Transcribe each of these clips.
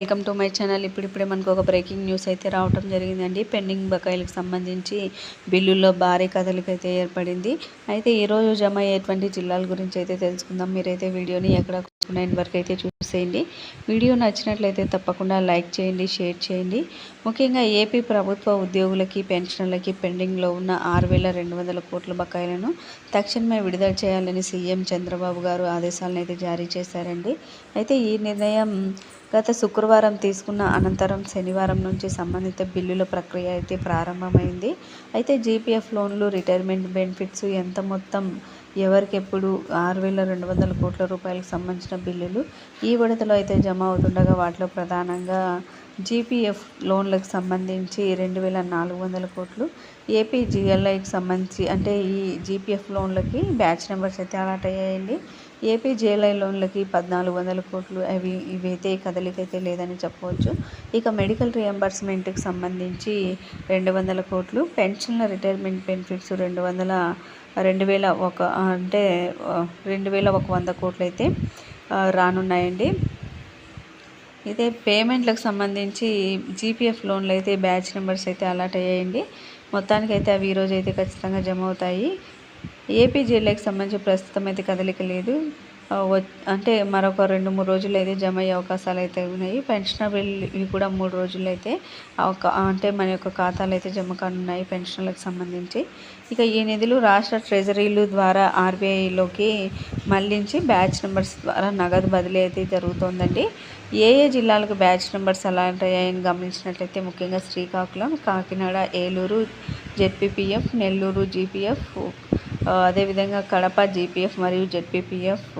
Welcome to my channel. ఇప్పుడిప్పుడే మనకు ఒక బ్రేకింగ్ న్యూస్ అయితే రావటం జరిగిందండి. పెండింగ్ బకాయిలకు సంబంధించి బిల్లుల్లో భారీ కదలిక అయితే ఏర్పడింది. అయితే ఈరోజు జమ అయ్యేటువంటి జిల్లాల గురించి అయితే తెలుసుకుందాం. మీరైతే వీడియోని ఎక్కడ నైన్ వరకు అయితే చూసేయండి. వీడియో నచ్చినట్లయితే తప్పకుండా లైక్ చేయండి షేర్ చేయండి. ముఖ్యంగా ఏపీ ప్రభుత్వ ఉద్యోగులకి పెన్షన్లకి పెండింగ్లో ఉన్న ఆరు వేల రెండు వందల కోట్ల బకాయిలను తక్షణమే విడుదల చేయాలని సీఎం చంద్రబాబు గారు ఆదేశాలను అయితే జారీ చేశారండి. అయితే ఈ నిర్ణయం గత శుక్రవారం తీసుకున్న అనంతరం శనివారం నుంచి సంబంధిత బిల్లుల ప్రక్రియ అయితే ప్రారంభమైంది. అయితే జీపీఎఫ్ లోన్లు రిటైర్మెంట్ బెనిఫిట్స్ ఎంత మొత్తం ఎవరికెప్పుడు ఆరు వేల రెండు వందల కోట్ల రూపాయలకు సంబంధించిన బిల్లులు ఈ విడతలో అయితే జమ అవుతుండగా వాటిలో ప్రధానంగా జీపీఎఫ్ లోన్లకు సంబంధించి రెండు వేల నాలుగు వందల కోట్లు ఏపీ జిఎల్ఐకి సంబంధించి అంటే ఈ జీపీఎఫ్ లోన్లకి బ్యాచ్ నెంబర్స్ అయితే అలాట్ అయ్యాయండి. ఏపీజేఎల్ఐ లోన్లకి పద్నాలుగు వందల కోట్లు అవి ఇవైతే కదలిక అయితే లేదని చెప్పవచ్చు. ఇక మెడికల్ రియంబర్స్మెంట్కి సంబంధించి రెండు వందల కోట్లు పెన్షన్ల రిటైర్మెంట్ బెనిఫిట్స్ రెండు వందల రెండు వేల ఒక అంటే రెండు వేల ఒక వంద కోట్లు అయితే రానున్నాయండి. ఇదే పేమెంట్లకు సంబంధించి జీపీఎఫ్ లోన్లు అయితే బ్యాచ్ నెంబర్స్ అయితే అలాట్ అయ్యాయండి. మొత్తానికి అయితే అవి ఈరోజు అయితే ఖచ్చితంగా జమ అవుతాయి ఏపీ జిల్లాకి సంబంధించి ప్రస్తుతం అయితే కదలిక లేదు. అంటే మరొక రెండు మూడు రోజులు అయితే జమ అయ్యే అవకాశాలు అయితే ఉన్నాయి పెన్షనబుల్ ఇవి కూడా మూడు రోజులు అయితే అంటే మన యొక్క ఖాతాలు అయితే జమ కానున్నాయి పెన్షన్లకు సంబంధించి. ఇక ఈ నిధులు రాష్ట్ర ట్రెజరీలు ద్వారా ఆర్బీఐలోకి మళ్ళించి బ్యాచ్ నెంబర్స్ ద్వారా నగదు బదిలీ అయితే జరుగుతోందండి. ఏ ఏ జిల్లాలకు బ్యాచ్ నెంబర్స్ ఎలా ఉంటాయని గమనించినట్లయితే ముఖ్యంగా శ్రీకాకుళం కాకినాడ ఏలూరు జెడ్పీపీఎఫ్ నెల్లూరు జీపీఎఫ్ అదేవిధంగా కడప జీపీఎఫ్ మరియు జెడ్పీపీఎఫ్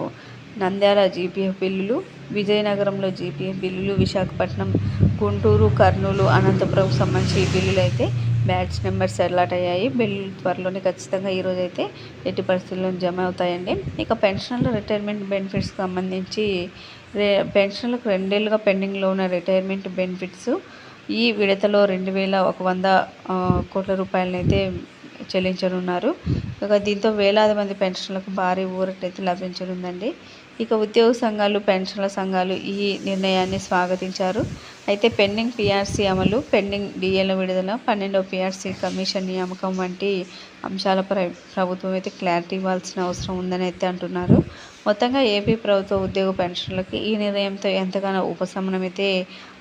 నంద్యాల జీపీఎఫ్ బిల్లులు విజయనగరంలో జీపీఎఫ్ బిల్లులు విశాఖపట్నం గుంటూరు కర్నూలు అనంతపురం సంబంధించి ఈ బిల్లులు అయితే బ్యాచ్ నెంబర్స్ అలాట్ అయ్యాయి. బిల్లులు త్వరలోనే ఖచ్చితంగా ఈరోజు అయితే ఎట్టి పరిస్థితుల్లో జమ అవుతాయండి. ఇక పెన్షన్ల రిటైర్మెంట్ బెనిఫిట్స్కి సంబంధించి రే పెన్షన్లకు రెండేళ్ళుగా పెండింగ్లో ఉన్న రిటైర్మెంట్ బెనిఫిట్స్ ఈ విడతలో రెండు వేల ఒక వంద కోట్ల రూపాయలనైతే చెల్లించనున్నారు. ఇక దీంతో వేలాది మంది పెన్షన్లకు భారీ ఊరటైతే లభించనుందండి. ఇక ఉద్యోగ సంఘాలు పెన్షన్ల సంఘాలు ఈ నిర్ణయాన్ని స్వాగతించారు. అయితే పెండింగ్ పీఆర్సీ అమలు పెండింగ్ డిఎల్ విడుదల పన్నెండో పీఆర్సీ కమిషన్ నియామకం వంటి అంశాలపై ప్రభుత్వం అయితే క్లారిటీ ఇవ్వాల్సిన అవసరం ఉందని అయితే అంటున్నారు. మొత్తంగా ఏపీ ప్రభుత్వ ఉద్యోగ పెన్షన్లకి ఈ నిర్ణయంతో ఎంతగానో ఉపశమనం అయితే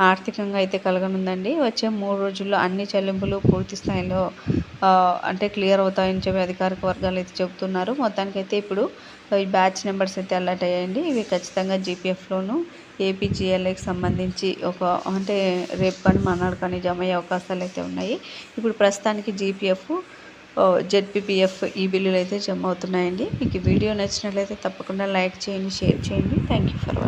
ఆర్థికంగా అయితే కలగనుందండి. వచ్చే మూడు రోజుల్లో అన్ని చెల్లింపులు పూర్తి స్థాయిలో అంటే క్లియర్ అవుతాయని చెప్పి అధికారిక వర్గాలు అయితే చెబుతున్నారు. మొత్తానికైతే ఇప్పుడు ఈ బ్యాచ్ నెంబర్స్ అయితే అలర్ట్ అయ్యాయండి ఇవి ఖచ్చితంగా జీపీఎఫ్లోను ఏపీజీఎల్ఐకి సంబంధించి ఒక అంటే రేపు కానీ మనాడు కానీ జమ అయ్యే అవకాశాలు అయితే ఉన్నాయి. ఇప్పుడు ప్రస్తుతానికి జీపీఎఫ్ జెడ్పీపీఎఫ్ ఈ బిల్లులు అయితే జమ అవుతున్నాయండి. మీకు వీడియో నచ్చినట్లయితే తప్పకుండా లైక్ చేయండి షేర్ చేయండి. Thank you for